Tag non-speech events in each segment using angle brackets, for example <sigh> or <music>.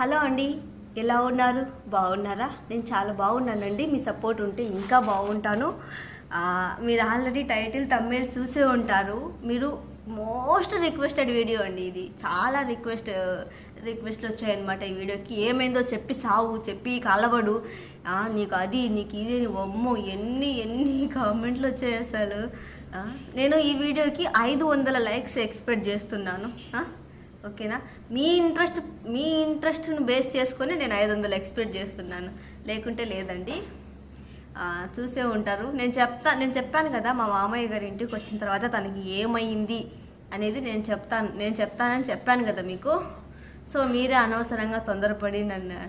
Hello అండి ఎలా ఉన్నారు? బాగున్నారా? నేను చాలా బాగున్నానండి. మీ సపోర్ట్ ఉంటే ఇంకా బాగుంటాను. మీరు ఆల్రెడీ టైటిల్ తమ్మేలు చూసే ఉంటారు. మీరు మోస్ట్ రిక్వెస్టెడ్ వీడియో అండి ఇది. చాలా రిక్వెస్ట్ రిక్వెస్ట్లు వచ్చాయన్నమాట ఈ వీడియోకి. ఏమైందో చెప్పి సావు చెప్పి కలవడు. నీకు అది నీకు ఇది అమ్మో ఎన్ని ఎన్ని <laughs> కామెంట్లు వచ్చాయి అసలు. నేను ఈ వీడియోకి ఐదు వందల లైక్స్ ఎక్స్పెక్ట్ చేస్తున్నాను. ఓకేనా? మీ ఇంట్రెస్ట్ మీ ఇంట్రెస్ట్ను బేస్ చేసుకొని నేను ఐదు వందలు ఎక్స్పెక్ట్ చేస్తున్నాను. లేకుంటే లేదండి. చూసే ఉంటారు. నేను చెప్తా నేను చెప్పాను కదా మా మామయ్య గారి ఇంటికి వచ్చిన తర్వాత తనకి ఏమైంది అనేది నేను చెప్తాను నేను చెప్తానని చెప్పాను కదా మీకు. సో మీరే అనవసరంగా తొందరపడి నన్ను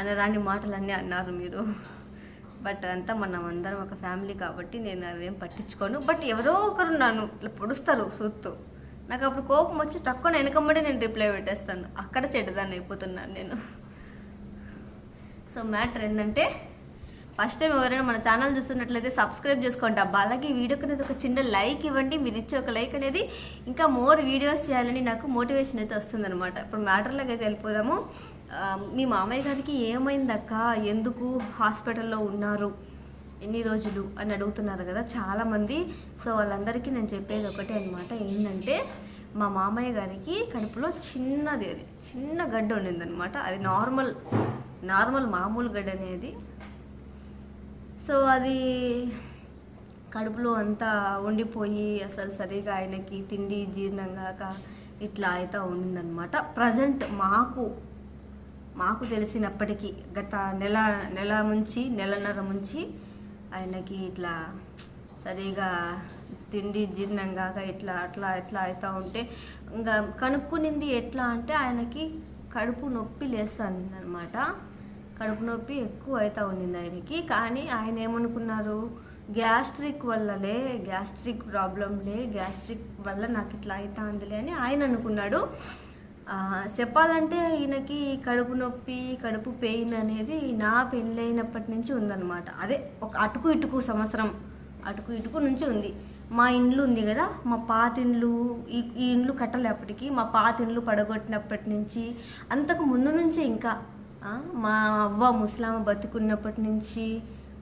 అనరాని మాటలన్నీ అన్నారు మీరు. బట్ అంతా మనం అందరం ఒక ఫ్యామిలీ కాబట్టి నేను అవేం పట్టించుకోను. బట్ ఎవరో ఒకరు నన్ను ఇట్లా పొడుస్తారు సూత్తు. నాకు అప్పుడు కోపం వచ్చి తక్కువ వెనకమ్మడే నేను రిప్లై పెట్టేస్తాను. అక్కడ చెడ్డదాన్ని అయిపోతున్నాను నేను. సో మ్యాటర్ ఏంటంటే ఫస్ట్ టైం ఎవరైనా మన ఛానల్ చూస్తున్నట్లయితే సబ్స్క్రైబ్ చేసుకోండి అబ్బా. అలాగే వీడియోకి అనేది ఒక చిన్న లైక్ ఇవ్వండి. మీరు ఇచ్చే ఒక లైక్ అనేది ఇంకా మోర్ వీడియోస్ చేయాలని నాకు మోటివేషన్ అయితే వస్తుందన్నమాట. ఇప్పుడు మ్యాటర్లోకి అయితే వెళ్ళిపోదాము. మీ మామయ్య గారికి ఏమైందక్క? ఎందుకు హాస్పిటల్లో ఉన్నారు? ఎన్ని రోజులు అని అడుగుతున్నారు కదా చాలామంది. సో వాళ్ళందరికీ నేను చెప్పేది ఒకటే అనమాట ఏంటంటే మా మామయ్య గారికి కడుపులో చిన్నది అది. చిన్న గడ్డ ఉండిందనమాట అది నార్మల్ నార్మల్ మామూలు గడ్డ అనేది. సో అది కడుపులో అంతా ఉండిపోయి అసలు సరిగా ఆయనకి తిండి జీర్ణం కాక ఇట్లా అయితే ఉండిందనమాట ప్రజెంట్ మాకు మాకు తెలిసినప్పటికీ గత నెల నెల నుంచి నెలన్నర నుంచి ఆయనకి ఇట్లా సరిగా తిండి జీర్ణం కాక ఇట్లా అట్లా ఇట్లా అవుతూ ఉంటే ఇంకా కనుక్కునింది ఎట్లా అంటే ఆయనకి కడుపు నొప్పి లేస్తుంది అనమాట కడుపు నొప్పి ఎక్కువ అవుతూ ఉండింది ఆయనకి. కానీ ఆయన ఏమనుకున్నారు? గ్యాస్ట్రిక్ వల్లలే గ్యాస్ట్రిక్ ప్రాబ్లంలే గ్యాస్ట్రిక్ వల్ల నాకు ఇట్లా అవుతా ఉందిలే అని ఆయన అనుకున్నాడు. చెప్పాలంటే ఈయనకి కడుపు నొప్పి కడుపు పెయిన్ అనేది నా పెళ్ళైనప్పటి నుంచి ఉందన్నమాట. అదే ఒక అటుకు ఇటుకు సంవత్సరం అటుకు ఇటుకు నుంచి ఉంది. మా ఇండ్లు ఉంది కదా మా పాత ఇండ్లు ఈ ఈ ఇండ్లు కట్టలేప్పటికి మా పాత ఇండ్లు పడగొట్టినప్పటి నుంచి అంతకు ముందు నుంచే ఇంకా మా అవ్వ ముస్లామ బతుకున్నప్పటి నుంచి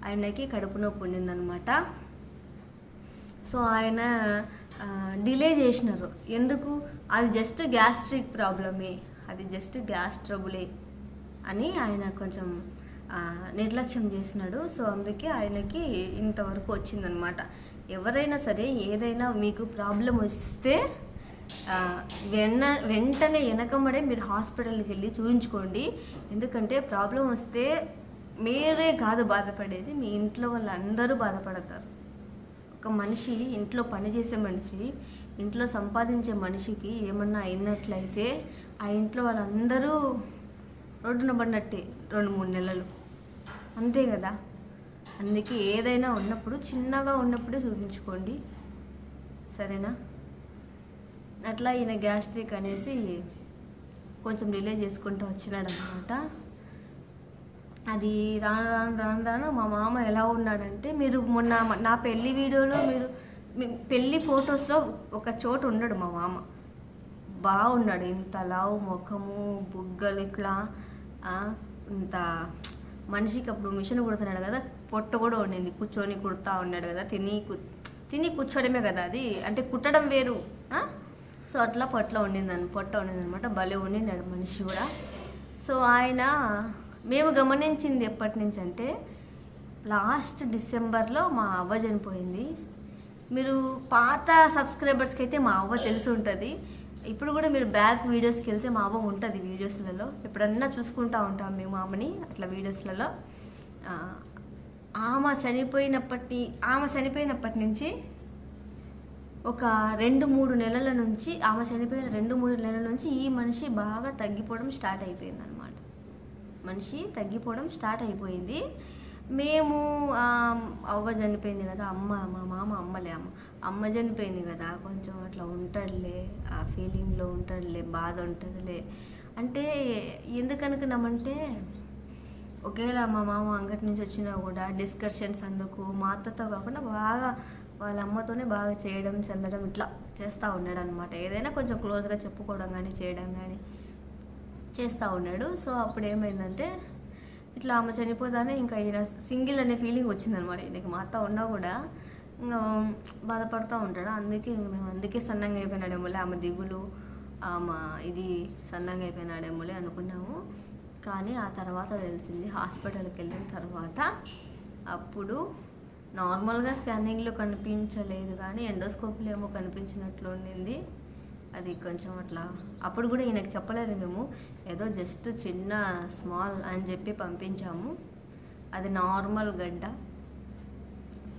ఆయనకి కడుపు నొప్పి ఉండిందనమాట సో ఆయన డిలే చేసినారు. ఎందుకు? అది జస్ట్ గ్యాస్ట్రిక్ ప్రాబ్లమే అది జస్ట్ గ్యాస్ ట్రబులే అని ఆయన కొంచెం నిర్లక్ష్యం చేసినాడు. సో అందుకే ఆయనకి ఇంతవరకు వచ్చిందనమాట ఎవరైనా సరే ఏదైనా మీకు ప్రాబ్లం వస్తే వెన్న వెంటనే వెనకమడే మీరు హాస్పిటల్కి వెళ్ళి చూపించుకోండి ఎందుకంటే ప్రాబ్లం వస్తే మీరే కాదు బాధపడేది. మీ ఇంట్లో వాళ్ళందరూ బాధపడతారు. ఒక మనిషి ఇంట్లో పనిచేసే మనిషి ఇంట్లో సంపాదించే మనిషికి ఏమన్నా అయినట్లయితే ఆ ఇంట్లో వాళ్ళందరూ రోడ్డున పడినట్టే రెండు మూడు నెలలు. అంతే కదా? అందుకే ఏదైనా ఉన్నప్పుడు చిన్నగా ఉన్నప్పుడే చూపించుకోండి. సరేనా? అట్లా ఈయన గ్యాస్ట్రిక్ అనేసి కొంచెం రిలే చేసుకుంటూ వచ్చినాడనమాట అది రాను రాను రాను రాను మా మామ ఎలా ఉన్నాడంటే మీరు మొన్న నా పెళ్ళి వీడియోలో మీరు మీ పెళ్ళి ఫొటోస్లో ఒక చోటు ఉన్నాడు మా మామ. బాగున్నాడు ఇంత లావు ముఖము బుగ్గలు ఇట్లా ఇంత మనిషికి అప్పుడు మిషన్ కుడుతున్నాడు కదా పొట్ట కూడా ఉండింది కూర్చొని కుడతా ఉన్నాడు కదా తిని తిని కూర్చోడమే కదా అది అంటే కుట్టడం వేరు సో అట్లా పొట్ల ఉండిందని పొట్ట ఉండింది అనమాట భలే ఉండిండాడు మనిషి కూడా. సో ఆయన మేము గమనించింది ఎప్పటి నుంచి అంటే లాస్ట్ డిసెంబర్లో మా అవ్వ చనిపోయింది. మీరు పాత సబ్స్క్రైబర్స్కి అయితే మా అవ్వ తెలిసి ఉంటుంది. ఇప్పుడు కూడా మీరు బ్యాక్ వీడియోస్కి వెళ్తే మా అవ్వ ఉంటుంది వీడియోస్లలో. ఎప్పుడన్నా చూసుకుంటా ఉంటాం మేము ఆమెని అట్లా వీడియోస్లలో. ఆమె చనిపోయినప్పటి ఆమె చనిపోయినప్పటి నుంచి ఒక రెండు మూడు నెలల నుంచి ఆమె చనిపోయిన రెండు మూడు నెలల నుంచి ఈ మనిషి బాగా తగ్గిపోవడం స్టార్ట్ అయిపోయింది అనమాట మనిషి తగ్గిపోవడం స్టార్ట్ అయిపోయింది. మేము అవ్వ చనిపోయింది కదా అమ్మ మా మామ అమ్మలే అమ్మ అమ్మ చనిపోయింది కదా కొంచెం అట్లా ఉంటాడులే ఆ ఫీలింగ్లో ఉంటాడులే బాధ ఉంటుందిలే. అంటే ఎందుకనుకున్నామంటే ఒకవేళ మా మామ అంగటి నుంచి వచ్చినా కూడా డిస్కషన్స్ అందుకు మా అత్తతో కాకుండా బాగా వాళ్ళ అమ్మతోనే బాగా చేయడం చెందడం ఇట్లా చేస్తూ ఉన్నాడు అనమాట ఏదైనా కొంచెం క్లోజ్గా చెప్పుకోవడం కానీ చేయడం కానీ చేస్తూ ఉన్నాడు. సో అప్పుడు ఏమైందంటే ఇట్లా ఆమె చనిపోతానే ఇంకా ఈయన సింగిల్ అనే ఫీలింగ్ వచ్చిందనమాట. ఈయనకి మా అత్త ఉన్నా కూడా ఇంకా బాధపడుతూ ఉంటాడు. అందుకే ఇంక మేము అందుకే సన్నంగా అయిపోయినాడేమోలే. ఆమె దిగులు ఆమె ఇది సన్నంగా అయిపోయినాడేమోలే అనుకున్నాము. కానీ ఆ తర్వాత తెలిసింది హాస్పిటల్కి వెళ్ళిన తర్వాత అప్పుడు నార్మల్గా స్కానింగ్లో కనిపించలేదు కానీ ఎండోస్కోప్లో ఏమో కనిపించినట్లు ఉండింది. అది కొంచెం అట్లా. అప్పుడు కూడా ఈయనకి చెప్పలేదు మేము. ఏదో జస్ట్ చిన్న స్మాల్ అని చెప్పి పంపించాము. అది నార్మల్ గడ్డ.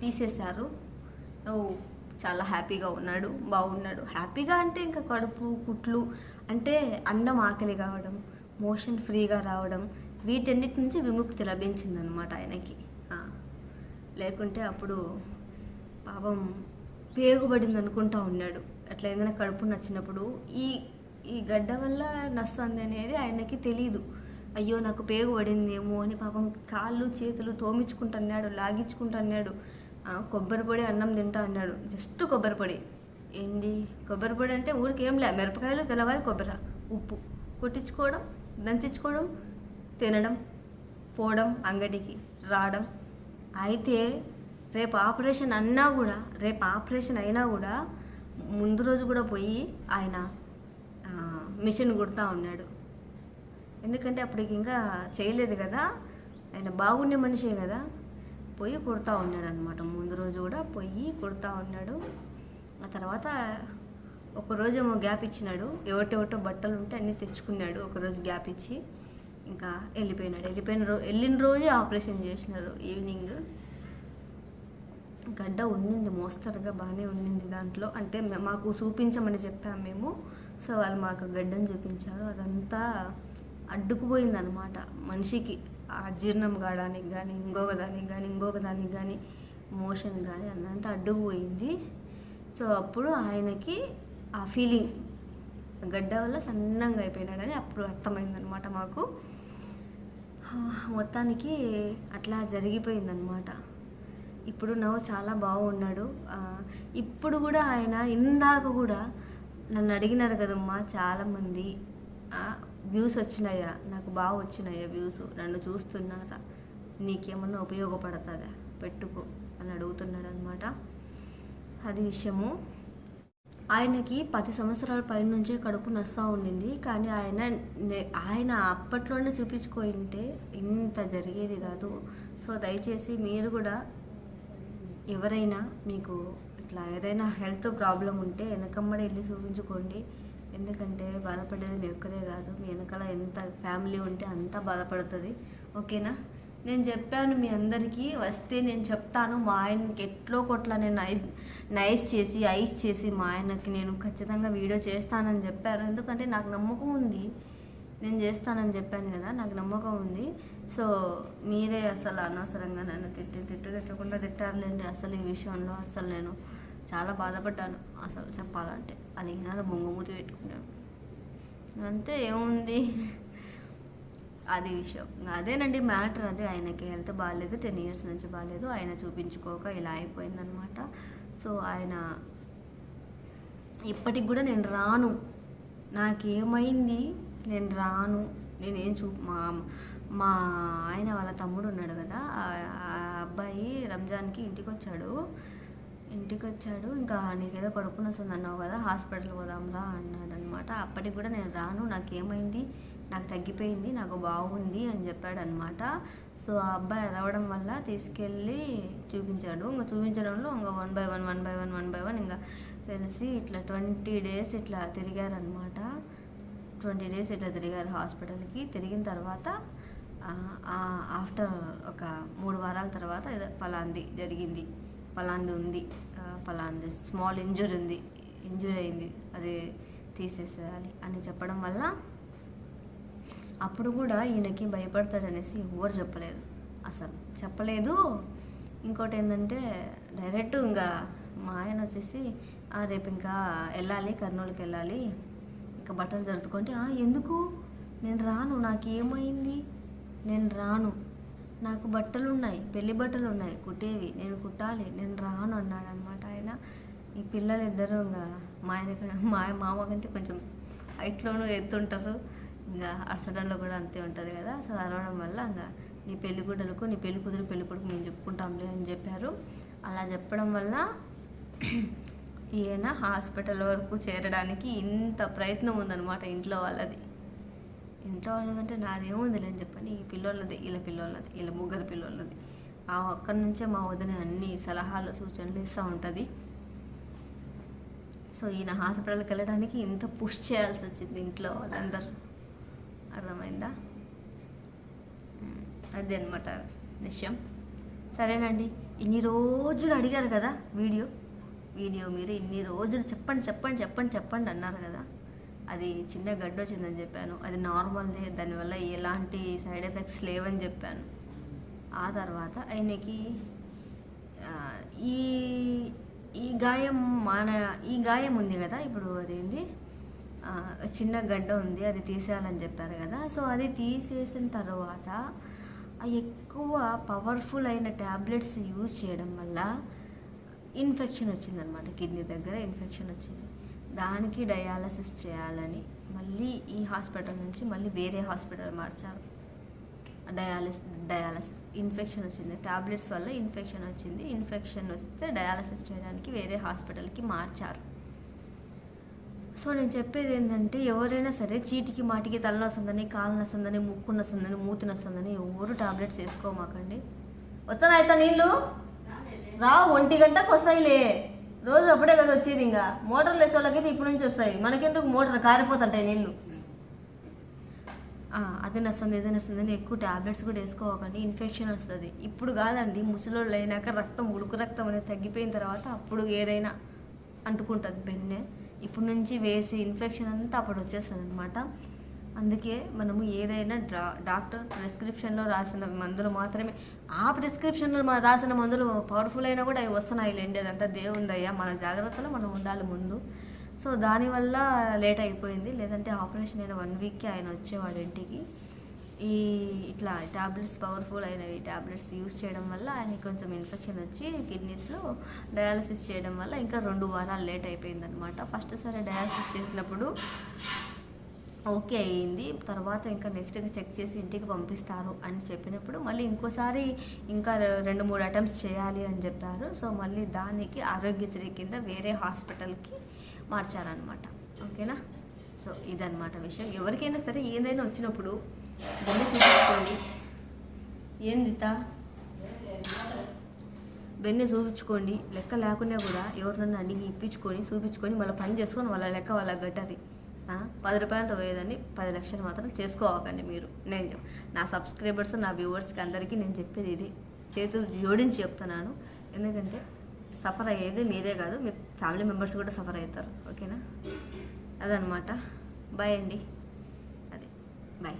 తీసేశారు. చాలా హ్యాపీగా ఉన్నాడు. బాగున్నాడు. హ్యాపీగా అంటే ఇంకా కడుపు కుట్లు అంటే అన్నం ఆకలి కావడం మోషన్ ఫ్రీగా రావడం వీటన్నిటి నుంచి విముక్తి లభించిందనమాట ఆయనకి. లేకుంటే అప్పుడు పాపం పేగుబడింది అనుకుంటా ఉన్నాడు. అట్లా ఏదైనా కడుపు నచ్చినప్పుడు ఈ ఈ గడ్డ వల్ల నస్తుంది అనేది ఆయనకి తెలియదు అయ్యో నాకు పేగు పడిందేమో అని పాపం కాళ్ళు చేతులు తోమించుకుంటున్నాడు లాగించుకుంటున్నాడు కొబ్బరి పొడి అన్నం తింటా అన్నాడు. జస్ట్ కొబ్బరి పొడి. ఏంటి కొబ్బరి పొడి అంటే ఊరికి ఏం లే మిరపకాయలు తెల్లవాయి కొబ్బరి. ఉప్పు. కొట్టించుకోవడం దంచుకోవడం తినడం పోవడం అంగడికి రావడం. అయితే రేపు ఆపరేషన్ అన్నా కూడా రేపు ఆపరేషన్ అయినా కూడా ముందు రోజు కూడా పోయి ఆయన మిషన్ కుడతా ఉన్నాడు. ఎందుకంటే అప్పటికి ఇంకా చేయలేదు కదా ఆయన బాగుండే మనిషే కదా పోయి కుడతా ఉన్నాడు అనమాట ముందు రోజు కూడా పోయి కుడతా ఉన్నాడు. ఆ తర్వాత ఒకరోజు ఏమో గ్యాప్ ఇచ్చినాడు. ఎవటెవటో బట్టలు ఉంటే అన్నీ తెచ్చుకున్నాడు. ఒకరోజు గ్యాప్ ఇచ్చి ఇంకా వెళ్ళిపోయినాడు. వెళ్ళిపోయిన రోజు వెళ్ళిన రోజే ఆపరేషన్ చేసినారు. ఈవినింగ్ గడ్డ ఉండింది మోస్తరుగా బాగానే ఉండింది దాంట్లో. అంటే మాకు చూపించమని చెప్పాము మేము. సో వాళ్ళు మాకు గడ్డను చూపించారు. అదంతా అడ్డుకుపోయింది అనమాట మనిషికి ఆ జీర్ణం కావడానికి కానీ ఇంకొక దానికి కానీ ఇంకొక దానికి కానీ మోషన్ కానీ అదంతా అడ్డుకుపోయింది. సో అప్పుడు ఆయనకి ఆ ఫీలింగ్ గడ్డ వల్ల సన్నంగా అయిపోయినాడని అప్పుడు అర్థమైందనమాట మాకు. మొత్తానికి అట్లా జరిగిపోయిందనమాట ఇప్పుడు నవ్వు చాలా బాగున్నాడు. ఇప్పుడు కూడా ఆయన ఇందాక కూడా నన్ను అడిగినారు కదమ్మా చాలామంది వ్యూస్ వచ్చినాయా? నాకు బాగా వచ్చినాయా వ్యూస్? నన్ను చూస్తున్నారా? నీకేమన్నా ఉపయోగపడుతుందా? పెట్టుకో అని అడుగుతున్నాడు అనమాట అది విషయము. ఆయనకి పది సంవత్సరాల పైన నుంచే కడుపు నస్తా ఉండింది. కానీ ఆయన ఆయన అప్పట్లోనే చూపించుకోయింటే ఇంత జరిగేది కాదు. సో దయచేసి మీరు కూడా ఎవరైనా మీకు ఇట్లా ఏదైనా హెల్త్ ప్రాబ్లం ఉంటే వెనకమ్మడి వెళ్ళి చూపించుకోండి. ఎందుకంటే బాధపడేది మీ ఒక్కరే కాదు. మీ వెనకాల ఎంత ఫ్యామిలీ ఉంటే అంతా బాధపడుతుంది. ఓకేనా? నేను చెప్పాను మీ అందరికీ వస్తే నేను చెప్తాను. మా ఆయనకి ఎట్లో కొట్లా నేను ఐస్ నైస్ చేసి ఐస్ చేసి మా ఆయనకి నేను ఖచ్చితంగా వీడియో చేస్తానని చెప్పాను ఎందుకంటే నాకు నమ్మకం ఉంది. నేను చేస్తానని చెప్పాను కదా నాకు నమ్మకం ఉంది. సో మీరే అసలు అనవసరంగా నన్ను తిట్టి తిట్టు తిట్టకుండా తిట్టారులేండి. అసలు ఈ విషయంలో అసలు నేను చాలా బాధపడ్డాను. అసలు చెప్పాలంటే అది ఈనాడు బొంగమూతి పెట్టుకున్నాను అంతే ఏముంది? అది విషయం. అదేనండి మ్యాటర్. అదే ఆయనకి హెల్త్ బాగాలేదు టెన్ ఇయర్స్ నుంచి బాగాలేదు ఆయన చూపించుకోక ఇలా అయిపోయిందనమాట సో ఆయన ఇప్పటికి కూడా నేను రాను. నాకేమైంది? నేను రాను. నేనేం చూ మా మా ఆయన వాళ్ళ తమ్ముడు ఉన్నాడు కదా ఆ అబ్బాయి రంజాన్కి ఇంటికి వచ్చాడు ఇంటికి వచ్చాడు ఇంకా నీకేదో కడుపున వస్తుంది అన్నావు కదా హాస్పిటల్ పోదాంరా అన్నాడు అనమాట అప్పటికి కూడా నేను రాను నాకేమైంది నాకు తగ్గిపోయింది నాకు బాగుంది అని చెప్పాడు అనమాట సో ఆ అబ్బాయి రావడం వల్ల తీసుకెళ్ళి చూపించాడు. ఇంకా చూపించడంలో ఇంకా one by one one by one one by one ఇంకా తెలిసి ఇట్లా ట్వంటీ డేస్ ఇట్లా తిరిగారనమాట. ట్వంటీ డేస్ ఇట్లా తిరిగారు హాస్పిటల్కి. తిరిగిన తర్వాత ఆఫ్టర్ ఒక మూడు వారాల తర్వాత ఏదో పలాంది జరిగింది. పలాంది ఉంది. పలాంది స్మాల్ ఇంజురీ ఉంది. ఇంజురీ అయింది. అది తీసేసేయాలి అని చెప్పడం వల్ల అప్పుడు కూడా ఈయనకి భయపడతాడనేసి ఎవరు చెప్పలేదు. అసలు చెప్పలేదు. ఇంకోటి ఏంటంటే డైరెక్ట్ ఇంకా మా ఆయన వచ్చేసి రేపు ఇంకా వెళ్ళాలి కర్నూలుకి వెళ్ళాలి. ఇంకా బట్టలు జరుపుకుంటే ఎందుకు? నేను రాను. నాకు ఏమైంది నేను రాను. నాకు బట్టలు ఉన్నాయి పెళ్ళి బట్టలు ఉన్నాయి కుట్టేవి. నేను కుట్టాలి నేను రాను అన్నాడు అనమాట ఆయన. ఈ పిల్లలు ఇద్దరు ఇంకా మా ఆయన మా మామ కంటే కొంచెం హైట్లోనూ ఎత్తుంటారు. ఇంకా అరచడంలో కూడా అంతే ఉంటుంది కదా. సో అరవడం వల్ల ఇంకా నీ పెళ్ళి గుడ్డలకు నీ పెళ్ళి కూతురు పెళ్ళి కొడుకు మేము చెప్పుకుంటాంలే అని చెప్పారు. అలా చెప్పడం వల్ల ఈయన హాస్పిటల్ వరకు చేరడానికి ఇంత ప్రయత్నం ఉందన్నమాట ఇంట్లో వాళ్ళది. ఇంట్లో వాళ్ళదంటే ఉంది లేని చెప్పండి ఈ పిల్లోళ్ళది వీళ్ళ పిల్లోళ్ళది వీళ్ళ ముగ్గురు పిల్లోళ్ళది. ఆ అక్కడి నుంచే మా వదిన అన్ని సలహాలు సూచనలు ఇస్తూ ఉంటుంది. సో ఈయన హాస్పిటల్కి వెళ్ళడానికి ఇంత పుష్ చేయాల్సి వచ్చింది ఇంట్లో వాళ్ళందరూ. అర్థమైందా? అదే అనమాట విషయం. సరేనండి. ఇన్ని రోజులు అడిగారు కదా వీడియో? వీడియో మీరు ఇన్ని రోజులు చెప్పండి చెప్పండి చెప్పండి చెప్పండి అన్నారు కదా. అది చిన్న గడ్డ వచ్చిందని చెప్పాను. అది నార్మల్దే దానివల్ల ఎలాంటి సైడ్ ఎఫెక్ట్స్ లేవని చెప్పాను. ఆ తర్వాత ఆయనకి ఈ ఈ గాయం మాన ఈ గాయం ఉంది కదా ఇప్పుడు అదేంది? చిన్న గడ్డ ఉంది అది తీసేయాలని చెప్పారు కదా. సో అది తీసేసిన తర్వాత ఎక్కువ పవర్ఫుల్ అయిన ట్యాబ్లెట్స్ యూజ్ చేయడం వల్ల ఇన్ఫెక్షన్ వచ్చిందనమాట కిడ్నీ దగ్గర ఇన్ఫెక్షన్ వచ్చింది. దానికి డయాలసిస్ చేయాలని మళ్ళీ ఈ హాస్పిటల్ నుంచి మళ్ళీ వేరే హాస్పిటల్ మార్చారు. డయాలిస్ డయాలసిస్ ఇన్ఫెక్షన్ వచ్చింది. టాబ్లెట్స్ వల్ల ఇన్ఫెక్షన్ వచ్చింది. ఇన్ఫెక్షన్ వస్తే డయాలసిస్ చేయడానికి వేరే హాస్పిటల్కి మార్చారు. సో నేను చెప్పేది ఏంటంటే ఎవరైనా సరే చీటికి మాటికి తలనొస్తుందని కాలు నొస్తుందని ముక్కు నొస్తుందని మూతి నొస్తుందని ఎవరు టాబ్లెట్స్ వేసుకోమాకండి. వచ్చానైతే నీళ్ళు? రా ఒంటి గంటకు వస్తాయిలే. రోజు అప్పుడే కదా వచ్చేది ఇంకా. మోటార్లు వేసే వాళ్ళకైతే ఇప్పటి నుంచి వస్తాయి. మనకెందుకు మోటార్ కారిపోతుంటాయి నీళ్ళు అదే అది నస్తుంది ఇది నస్తుంది అని ఎక్కువ టాబ్లెట్స్ కూడా వేసుకోకండి ఇన్ఫెక్షన్ వస్తుంది. ఇప్పుడు కాదండి ముసలోళ్ళు అయినాక రక్తం ఉడుకు రక్తం అనేది తగ్గిపోయిన తర్వాత అప్పుడు ఏదైనా అంటుకుంటుంది బెన్నె. ఇప్పుడు నుంచి వేసి ఇన్ఫెక్షన్ అంతా అప్పుడు వచ్చేస్తుంది అనమాట అందుకే మనము ఏదైనా డ్రా డాక్టర్ ప్రిస్క్రిప్షన్లో రాసిన మందులు మాత్రమే ఆ ప్రిస్క్రిప్షన్లో రాసిన మందులు పవర్ఫుల్ అయినా కూడా అవి వస్తున్నాయి లేండి. అదంతా దేవుందయ్యా. మన జాగ్రత్తలో మనం ఉండాలి ముందు. సో దానివల్ల లేట్ అయిపోయింది. లేదంటే ఆపరేషన్ అయిన వన్ వీక్కి ఆయన వచ్చేవాడు ఇంటికి. ఈ ఇట్లా ట్యాబ్లెట్స్ పవర్ఫుల్ అయినవి టాబ్లెట్స్ యూస్ చేయడం వల్ల ఆయనకి కొంచెం ఇన్ఫెక్షన్ వచ్చి కిడ్నీస్లో డయాలసిస్ చేయడం వల్ల ఇంకా రెండు వారాలు లేట్ అయిపోయింది అనమాట ఫస్ట్ సరే డయాలసిస్ చేసినప్పుడు ఓకే అయ్యింది తర్వాత ఇంకా నెక్స్ట్ చెక్ చేసి ఇంటికి పంపిస్తారు అని చెప్పినప్పుడు మళ్ళీ ఇంకోసారి ఇంకా రెండు మూడు అటెంప్ట్స్ చేయాలి అని చెప్పారు. సో మళ్ళీ దానికి ఆరోగ్యశ్రీ కింద వేరే హాస్పిటల్కి మార్చారనమాట ఓకేనా? సో ఇదనమాట విషయం. ఎవరికైనా సరే ఏదైనా వచ్చినప్పుడు దాన్ని చూపించుకోండి. ఏందితా బెన్ని చూపించుకోండి. లెక్క లేకున్నా కూడా ఎవరినన్నా అడిగి ఇప్పించుకొని చూపించుకొని మళ్ళీ పని చేసుకొని వాళ్ళ లెక్క వాళ్ళ గట్టరి పది రూపాయలతో పోయేదని పది లక్షలు మాత్రం చేసుకోవకండి మీరు. నేను నా సబ్స్క్రైబర్స్ నా వ్యూవర్స్కి అందరికీ నేను చెప్పేది ఇది. చేతులు జోడించి చెప్తున్నాను. ఎందుకంటే సఫర్ అయ్యేది మీరే కాదు మీ ఫ్యామిలీ మెంబర్స్ కూడా సఫర్ అవుతారు. ఓకేనా? అదనమాట బాయ్ అండి. అదే. బాయ్.